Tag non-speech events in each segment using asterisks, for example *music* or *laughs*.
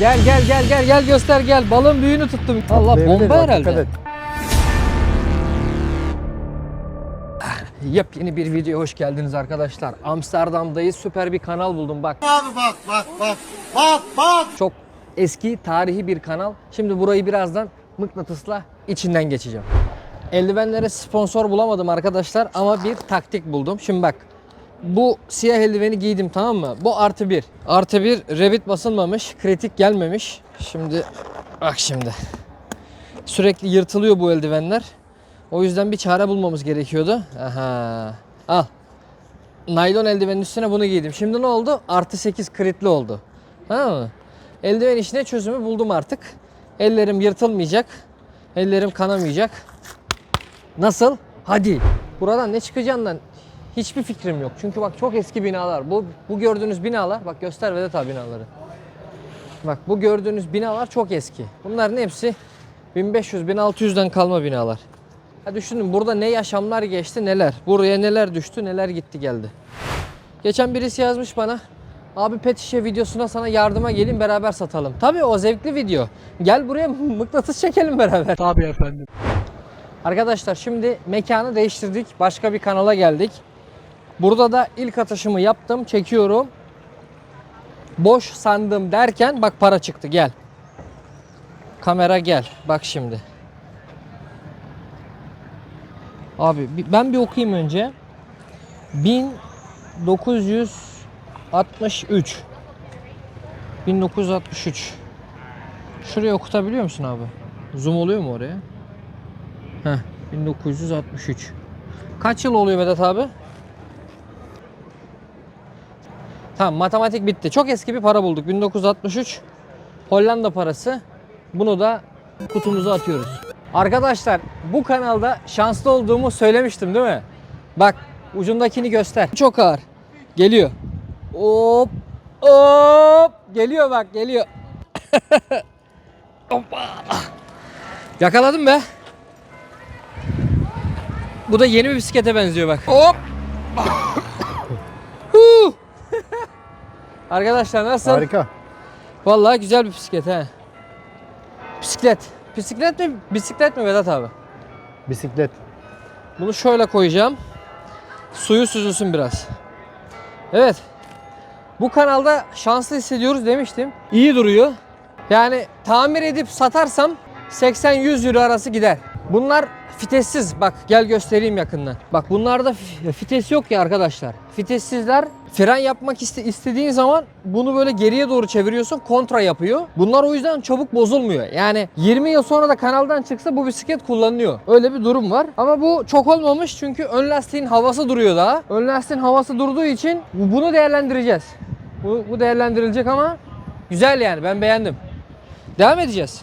Gel gel gel gel gel göster gel. Balın büyüğünü tuttum. Allah bomba herhalde. Yepyeni bir video hoş geldiniz arkadaşlar. Amsterdam'dayız. Süper bir kanal buldum bak. Abi bak bak bak bak bak. Çok eski tarihi bir kanal. Şimdi burayı birazdan mıknatısla içinden geçeceğim. Eldivenlere sponsor bulamadım arkadaşlar ama bir taktik buldum. Şimdi bak bu siyah eldiveni giydim tamam mı? Bu artı bir. Artı bir revit basılmamış, kritik gelmemiş. Şimdi bak şimdi. Sürekli yırtılıyor bu eldivenler. O yüzden bir çare bulmamız gerekiyordu. Aha. Al. Naylon eldivenin üstüne bunu giydim. Şimdi ne oldu? Artı 8 kritli oldu. Tamam mı? Eldiven işine çözümü buldum artık. Ellerim yırtılmayacak. Ellerim kanamayacak. Nasıl? Hadi. Buradan ne çıkacağından hiçbir fikrim yok. Çünkü bak çok eski binalar. Bu bu gördüğünüz binalar, bak göster Vedat abi binaları. Bak bu gördüğünüz binalar çok eski. Bunların hepsi 1500-1600'den kalma binalar. Ha düşünün burada ne yaşamlar geçti neler. Buraya neler düştü neler gitti geldi. Geçen birisi yazmış bana. Abi pet şişe videosuna sana yardıma gelin beraber satalım. Tabii o zevkli video. Gel buraya *laughs* mıknatıs çekelim beraber. Tabii efendim. Arkadaşlar şimdi mekanı değiştirdik. Başka bir kanala geldik. Burada da ilk atışımı yaptım. Çekiyorum. Boş sandım derken bak para çıktı gel. Kamera gel. Bak şimdi. Abi bi- ben bir okuyayım önce. 1963 1963 Şuraya okutabiliyor musun abi? Zoom oluyor mu oraya? Heh, 1963. Kaç yıl oluyor Vedat abi? Tamam matematik bitti. Çok eski bir para bulduk. 1963 Hollanda parası. Bunu da kutumuza atıyoruz. Arkadaşlar bu kanalda şanslı olduğumu söylemiştim değil mi? Bak ucundakini göster. Çok ağır. Geliyor. Hop. Hop. Geliyor bak geliyor. *laughs* Hoppa. Yakaladım be. Bu da yeni bir bisiklete benziyor bak. Hop. *laughs* Arkadaşlar nasıl? Harika. Vallahi güzel bir bisiklet he. Bisiklet. Bisiklet mi? Bisiklet mi Vedat abi? Bisiklet. Bunu şöyle koyacağım. Suyu süzülsün biraz. Evet. Bu kanalda şanslı hissediyoruz demiştim. İyi duruyor. Yani tamir edip satarsam 80-100 euro arası gider. Bunlar fitessiz. Bak gel göstereyim yakından. Bak bunlarda fi- fites yok ya arkadaşlar. Fitessizler fren yapmak iste- istediğin zaman bunu böyle geriye doğru çeviriyorsun kontra yapıyor. Bunlar o yüzden çabuk bozulmuyor. Yani 20 yıl sonra da kanaldan çıksa bu bisiklet kullanılıyor. Öyle bir durum var. Ama bu çok olmamış çünkü ön lastiğin havası duruyor daha. Ön lastiğin havası durduğu için bu- bunu değerlendireceğiz. Bu, bu değerlendirilecek ama güzel yani ben beğendim. Devam edeceğiz.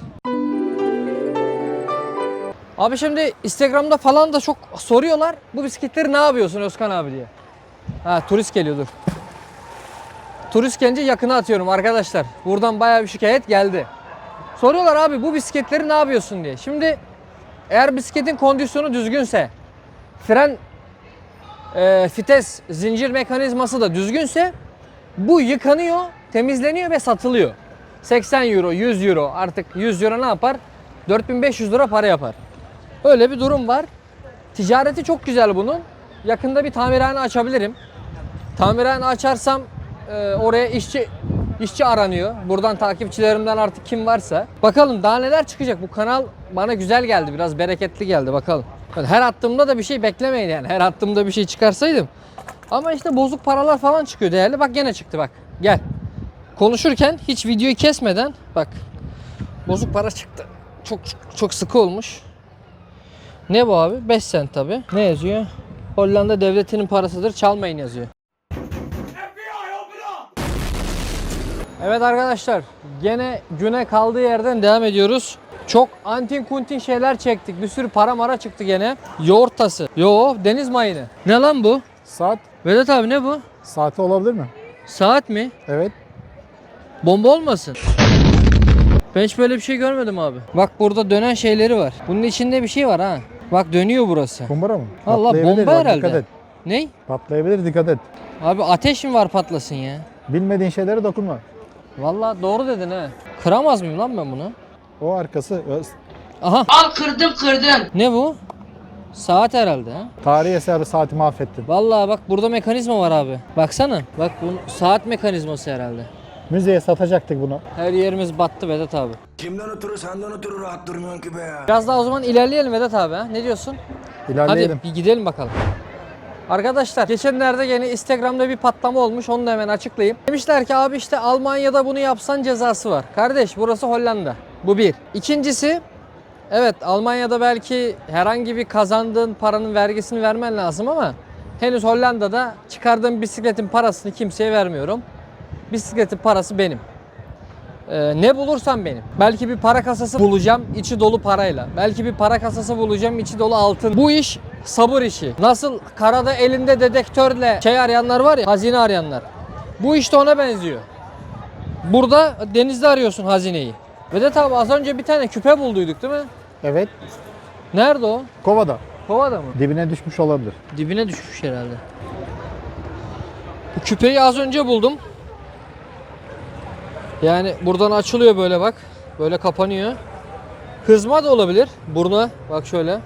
Abi şimdi Instagram'da falan da çok soruyorlar. Bu bisikletleri ne yapıyorsun Özkan abi diye. Ha turist geliyor dur. Turist gelince yakına atıyorum arkadaşlar. Buradan bayağı bir şikayet geldi. Soruyorlar abi bu bisikletleri ne yapıyorsun diye. Şimdi eğer bisikletin kondisyonu düzgünse, fren, e, fites, zincir mekanizması da düzgünse bu yıkanıyor, temizleniyor ve satılıyor. 80 euro, 100 euro artık 100 euro ne yapar? 4500 lira para yapar. Öyle bir durum var. Ticareti çok güzel bunun. Yakında bir tamirhane açabilirim. Tamirhane açarsam e, oraya işçi işçi aranıyor. Buradan takipçilerimden artık kim varsa. Bakalım daha neler çıkacak. Bu kanal bana güzel geldi. Biraz bereketli geldi bakalım. Her attığımda da bir şey beklemeyin yani. Her attığımda bir şey çıkarsaydım. Ama işte bozuk paralar falan çıkıyor değerli. Bak gene çıktı bak. Gel. Konuşurken hiç videoyu kesmeden bak. Bozuk para çıktı. Çok çok sıkı olmuş. Ne bu abi? 5 sent tabi. Ne yazıyor? Hollanda devletinin parasıdır çalmayın yazıyor. Evet arkadaşlar gene güne kaldığı yerden devam ediyoruz. Çok antin kuntin şeyler çektik. Bir sürü para mara çıktı gene. Yoğurt tası. Yo deniz mayını. Ne lan bu? Saat. Vedat abi ne bu? Saati olabilir mi? Saat mi? Evet. Bomba olmasın? Ben hiç böyle bir şey görmedim abi. Bak burada dönen şeyleri var. Bunun içinde bir şey var ha. Bak dönüyor burası. Kumbara mı? Allah Patlayabilir, bomba bak, herhalde. Dikkat et. Ney? Patlayabilir dikkat et. Abi ateş mi var patlasın ya? Bilmediğin şeylere dokunma. Vallahi doğru dedin he. Kıramaz mıyım lan ben bunu? O arkası Aha. Al kırdım kırdım. Ne bu? Saat herhalde ha. tarihi eser saati mahvettin. Vallahi bak burada mekanizma var abi. Baksana. Bak bu saat mekanizması herhalde. Müzeye satacaktık bunu. Her yerimiz battı Vedat abi. Kimden ötürü senden ötürü rahat durmuyorsun ki be. Biraz daha o zaman ilerleyelim Vedat abi ha. Ne diyorsun? İlerleyelim. Hadi bir gidelim bakalım. Arkadaşlar geçenlerde yine Instagram'da bir patlama olmuş onu da hemen açıklayayım. Demişler ki abi işte Almanya'da bunu yapsan cezası var. Kardeş burası Hollanda. Bu bir. İkincisi evet Almanya'da belki herhangi bir kazandığın paranın vergisini vermen lazım ama henüz Hollanda'da çıkardığım bisikletin parasını kimseye vermiyorum. Bisikletin parası benim. Ee, ne bulursam benim. Belki bir para kasası bulacağım içi dolu parayla. Belki bir para kasası bulacağım içi dolu altın. Bu iş sabır işi. Nasıl karada elinde dedektörle şey arayanlar var ya hazine arayanlar. Bu işte ona benziyor. Burada denizde arıyorsun hazineyi. Vedat abi az önce bir tane küpe bulduyduk değil mi? Evet. Nerede o? Kovada. Kovada mı? Dibine düşmüş olabilir. Dibine düşmüş herhalde. Bu küpeyi az önce buldum. Yani buradan açılıyor böyle bak. Böyle kapanıyor. Hızma da olabilir. Burnu bak şöyle.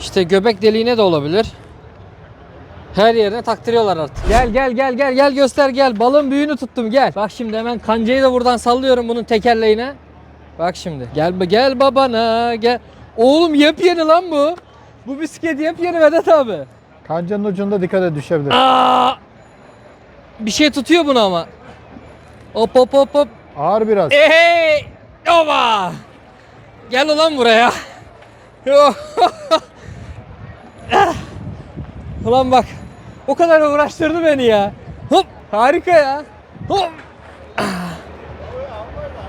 İşte göbek deliğine de olabilir. Her yerine taktırıyorlar artık. Gel gel gel gel gel göster gel. Balın büyüğünü tuttum gel. Bak şimdi hemen kancayı da buradan sallıyorum bunun tekerleğine. Bak şimdi. Gel gel babana gel. Oğlum yepyeni lan bu. Bu bisiklet yepyeni Vedat abi. Kancanın ucunda dikkat et düşebilir. Aa! Bir şey tutuyor bunu ama. Hop hop hop hop. Ağır biraz. Hey! Ova! Gel ulan buraya. *laughs* ulan bak. O kadar uğraştırdı beni ya. Hop! Harika ya. Hop!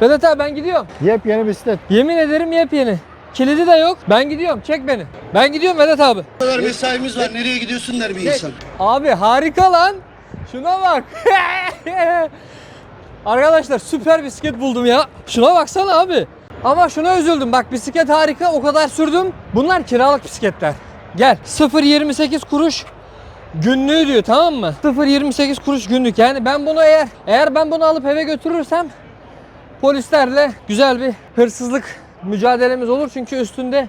Vedat abi ben gidiyorum. Yepyeni bisiklet. Yemin ederim yepyeni. Kilidi de yok. Ben gidiyorum. Çek beni. Ben gidiyorum Vedat abi. Bu kadar mesaimiz var. Nereye gidiyorsun der bir insan. Abi harika lan. Şuna bak. *laughs* Arkadaşlar süper bisiklet buldum ya. Şuna baksana abi. Ama şuna üzüldüm. Bak bisiklet harika. O kadar sürdüm. Bunlar kiralık bisikletler. Gel. 0.28 kuruş günlüğü diyor tamam mı? 0.28 kuruş günlük. Yani ben bunu eğer eğer ben bunu alıp eve götürürsem polislerle güzel bir hırsızlık mücadelemiz olur. Çünkü üstünde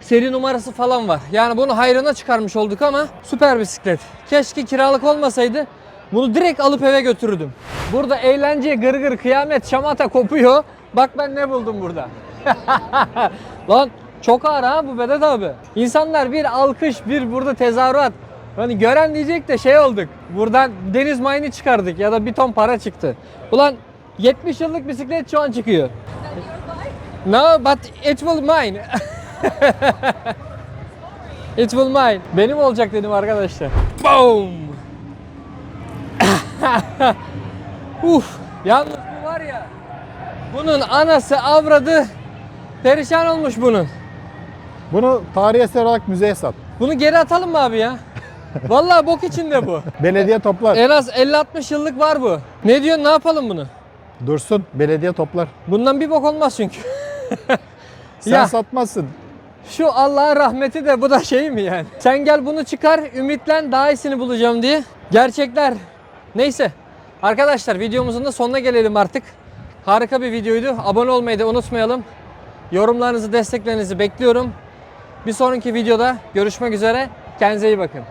seri numarası falan var. Yani bunu hayrına çıkarmış olduk ama süper bisiklet. Keşke kiralık olmasaydı. Bunu direkt alıp eve götürürdüm. Burada eğlence, gırgır, kıyamet, şamata kopuyor. Bak ben ne buldum burada. *laughs* Lan çok ağır ha bu Vedat abi. İnsanlar bir alkış, bir burada tezahürat. Hani gören diyecek de şey olduk. Buradan deniz mayını çıkardık ya da bir ton para çıktı. Ulan 70 yıllık bisiklet şu an çıkıyor. No, but it will mine. *laughs* It will mine. Benim olacak dedim arkadaşlar. Boom. *laughs* Uf. Yalnız bu var ya. Bunun anası avradı perişan olmuş bunun. Bunu tarihi eser olarak müzeye sat. Bunu geri atalım mı abi ya? *laughs* Vallahi bok içinde bu. Belediye toplar. En az 50-60 yıllık var bu. Ne diyorsun ne yapalım bunu? Dursun. Belediye toplar. Bundan bir bok olmaz çünkü. *laughs* Sen Ya. satmazsın. Şu Allah'ın rahmeti de bu da şey mi yani? Sen gel bunu çıkar, ümitlen daha iyisini bulacağım diye. Gerçekler. Neyse. Arkadaşlar videomuzun da sonuna gelelim artık. Harika bir videoydu. Abone olmayı da unutmayalım. Yorumlarınızı, desteklerinizi bekliyorum. Bir sonraki videoda görüşmek üzere. Kendinize iyi bakın.